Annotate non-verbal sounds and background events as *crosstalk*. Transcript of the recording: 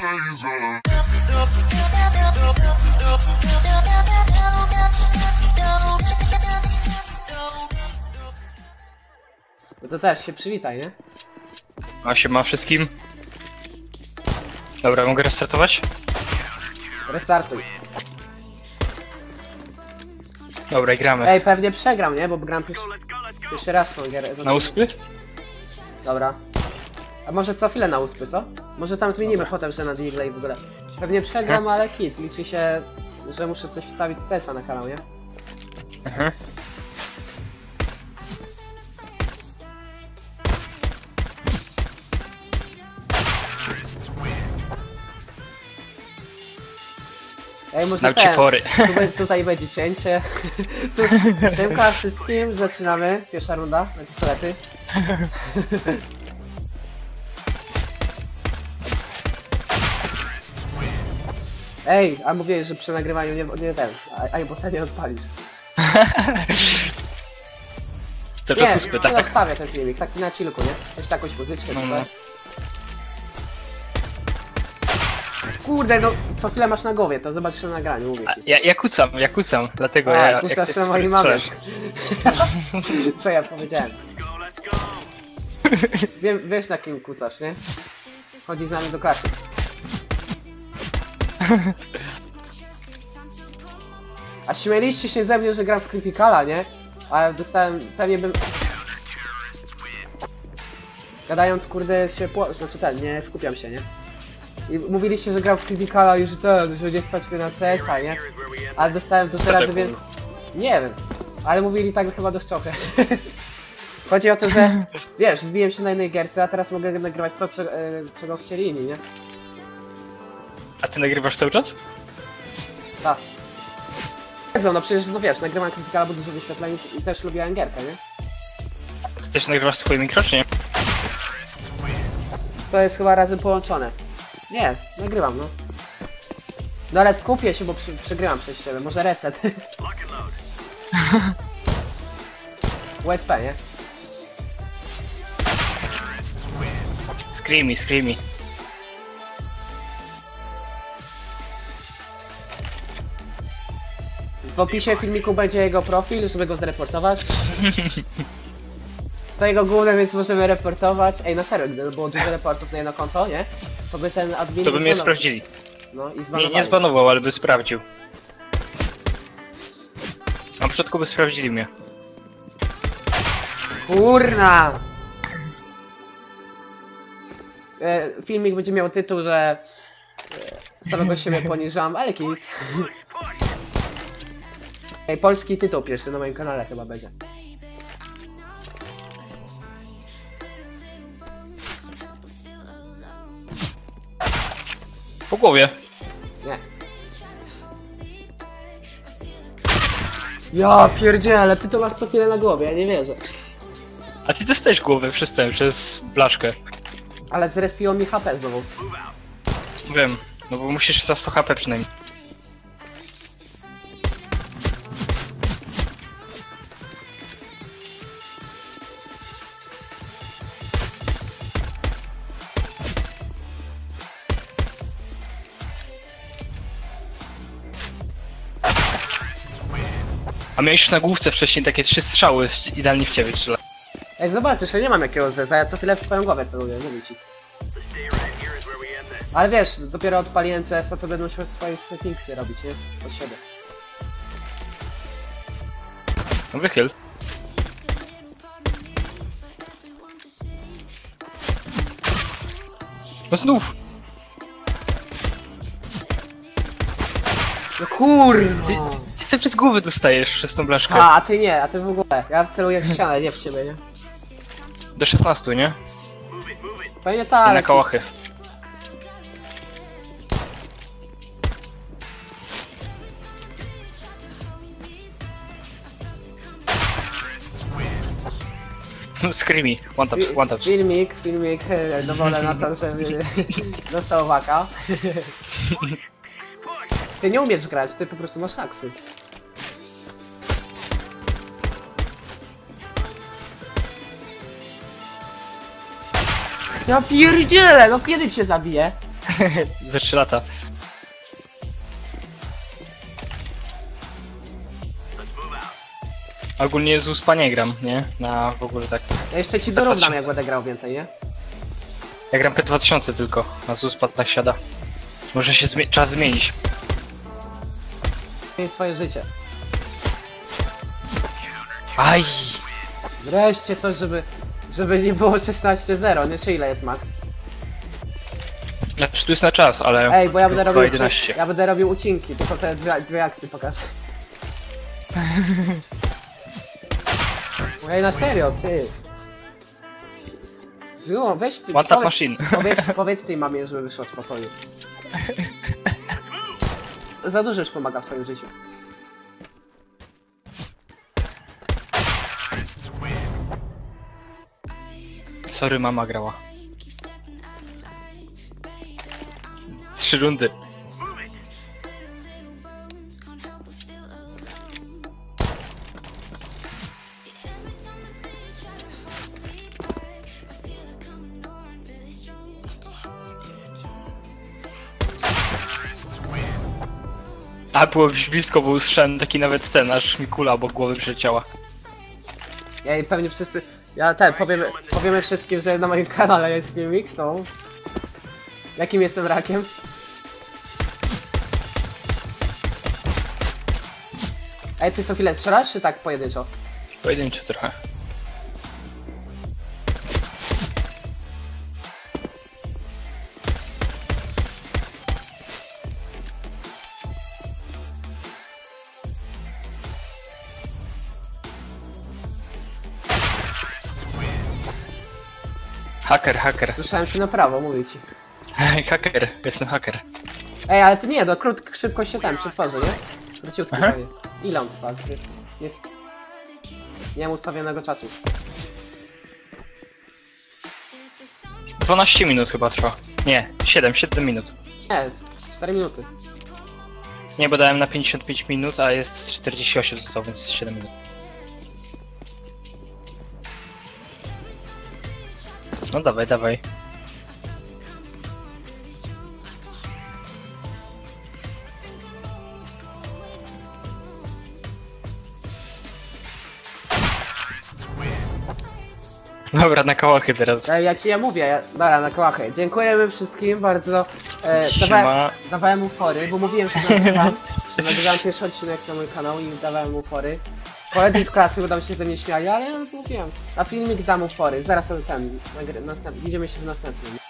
taser. No to też się przywitaj, nie? A się ma wszystkim. Dobra, mogę restartować? Restartuj. Dobra, i gramy. Ej, pewnie przegram, nie? Bo gram pierwszy, pierwszy raz tą gierę. Znaczy- Na uspy? Dobra. A może co chwilę na uspy, co? Może tam zmienimy potem, że na Digle i w ogóle. Pewnie przegram, ale kit. Liczy się, że muszę coś wstawić z CS-a na kanał, nie? Mhm. Ej, może ci ten, fory. tu, be- tutaj będzie cięcie. *laughs* tu, siemka wszystkim, zaczynamy. Pierwsza runda na pistolety. *laughs* Ej, a mówiłeś, że przy nagrywaniu nie, nie ten, a, a bo ten nie odpalisz. Cały czas uspy, ja tak? wstawię ten filmik, taki na chillku, nie? Jeszcze jakąś muzyczkę No, no. Kurde, no co chwilę masz na głowie, to zobaczysz na nagraniu, mówię ci. Ja, ja kucam, ja kucam, dlatego A, ja... kucasz na mojej mamie. *laughs* Co ja powiedziałem? *laughs* Wiem, wiesz na kim kucasz, nie? Chodzi z nami do klasy. A śmieliście się ze mnie, że gram w Criticala, nie? A dostałem, pewnie bym... Gadając, kurde, się pło... Znaczy ten, nie skupiam się, nie? I mówiliście, że gram w Criticala i że ten, że będzie stać mnie na CS-a, nie? Ale dostałem dużo razy tak więcej... Nie wiem, ale mówili tak chyba dość trochę. *laughs* Chodzi o to, że *laughs* wiesz, wbiłem się na innej gierce, a teraz mogę nagrywać to, czego, e, czego chcieli inni, nie? A ty nagrywasz cały czas? Tak. Wiedzą, no przecież, no wiesz, nagrywam Criticala, bo dużo wyświetleń i też lubiłem gierkę, nie? Ty też nagrywasz swoje mikro, czy nie? To jest chyba razem połączone. Nie, nagrywam, no. No ale skupię się, bo przy, przegrywam przez ciebie, może reset. *laughs* USP, nie? Screamy, screamy. W opisie filmiku będzie jego profil, żeby go zreportować. *laughs* To jego główne, więc możemy reportować. Ej, na serio, gdyby było dużo reportów na jedno konto, nie? To by ten admin... To by mnie zbanował. sprawdzili. No i Nie, zbanowali. nie zbanował, ale by sprawdził. Na początku by sprawdzili mnie. Kurna! E, filmik będzie miał tytuł, że e, samego siebie poniżam, ale kit. Ej, polski tytuł pierwszy na moim kanale chyba będzie. Po głowie. Nie. Ja pierdzielę, ale ty to masz co chwilę na głowie, ja nie wierzę. A ty dostajesz głowę przez ten, przez blaszkę. Ale zrespiło mi HP znowu. Wiem, no bo musisz za 100 HP przynajmniej. A miałeś na główce wcześniej takie trzy strzały, idealnie w ciebie strzela. Ej, zobaczysz, ja nie mam jakiegoś zeza, ja co chwilę w twoją głowę celuję, mówię ci. Ale wiesz, dopiero odpaliłem CS, to będą się swoje settingsy robić, nie? Pod siebie. No wychyl. No znów! No kurwa! Ty, cały czas głowy dostajesz przez tą blaszkę. A, a ty nie, a ty w ogóle. Ja celuję w ścianę, nie w ciebie, nie? Do 16, nie? Pewnie tak. na kałachy. *laughs* Screamy, one taps, one taps. Filmik, filmik, e, dowolę na to, *laughs* żeby *laughs* dostał waka. Ty nie umiesz grać, ty po prostu masz haksy. Ja pierdzielę, no kiedy cię zabiję? *laughs* Ze 3 lata. Ogólnie z uspa nie gram, nie? Na w ogóle tak. Ja jeszcze ci dorównam, jak będę grał więcej, nie? Ja gram P2000 tylko, na z uspa tak siada. Może się zmie- czas zmienić. Miej swoje życie. Aj! Wreszcie coś, żeby, żeby nie było 16-0, nie? Czy ile jest max? Znaczy tu jest na czas, ale. Ej, bo ja będę jest robił, 11. ja będę robił ucinki, tylko te dwie, dwie akty pokażę. Ej, na serio, ty. No, weź ty, One tap powiedz, machine. powiedz, powiedz tej mamie, żeby wyszła z pokoju. Za dużo już pomaga w twoim życiu. Sorry, mama grała. Trzy rundy. A było blisko, bo usłyszałem taki nawet ten, aż mi kula obok głowy przyleciała. Ja i pewnie wszyscy. Ja ten, powiemy, powiemy wszystkim, że na moim kanale jest filmik z tą. Jakim jestem rakiem? Ej, ty co chwilę strzelasz, czy tak pojedynczo? Pojedynczy trochę. Haker, haker. Słyszałem ci na prawo, mówię ci. *laughs* haker, jestem haker. Ej, ale to nie, no krótko, szybko się tam przetworzy, nie? Króciutko Aha. prawie. Ile on trwa? Z- Jest... Nie mam ustawionego czasu. 12 minut chyba trwa. Nie, 7, 7 minut. Nie, z 4 minuty. Nie, bo dałem na 55 minut, a jest 48 zostało, więc 7 minut. No dawaj, dawaj. Dobra, na kałachy teraz. Ej, ja ci ja mówię, ja... dobra, na kołachę. Dziękujemy wszystkim bardzo. E, dawałem, dawałem mu fory, bo mówiłem, że nagrywam, że nagrywam pierwszy odcinek na mój kanał i dawałem mu fory. Koledzy z klasy udało się ze mnie śmiali, ale ja mówiłem. Na filmik dam mu fory, zaraz ten, nagry- następ, widzimy się w następnym.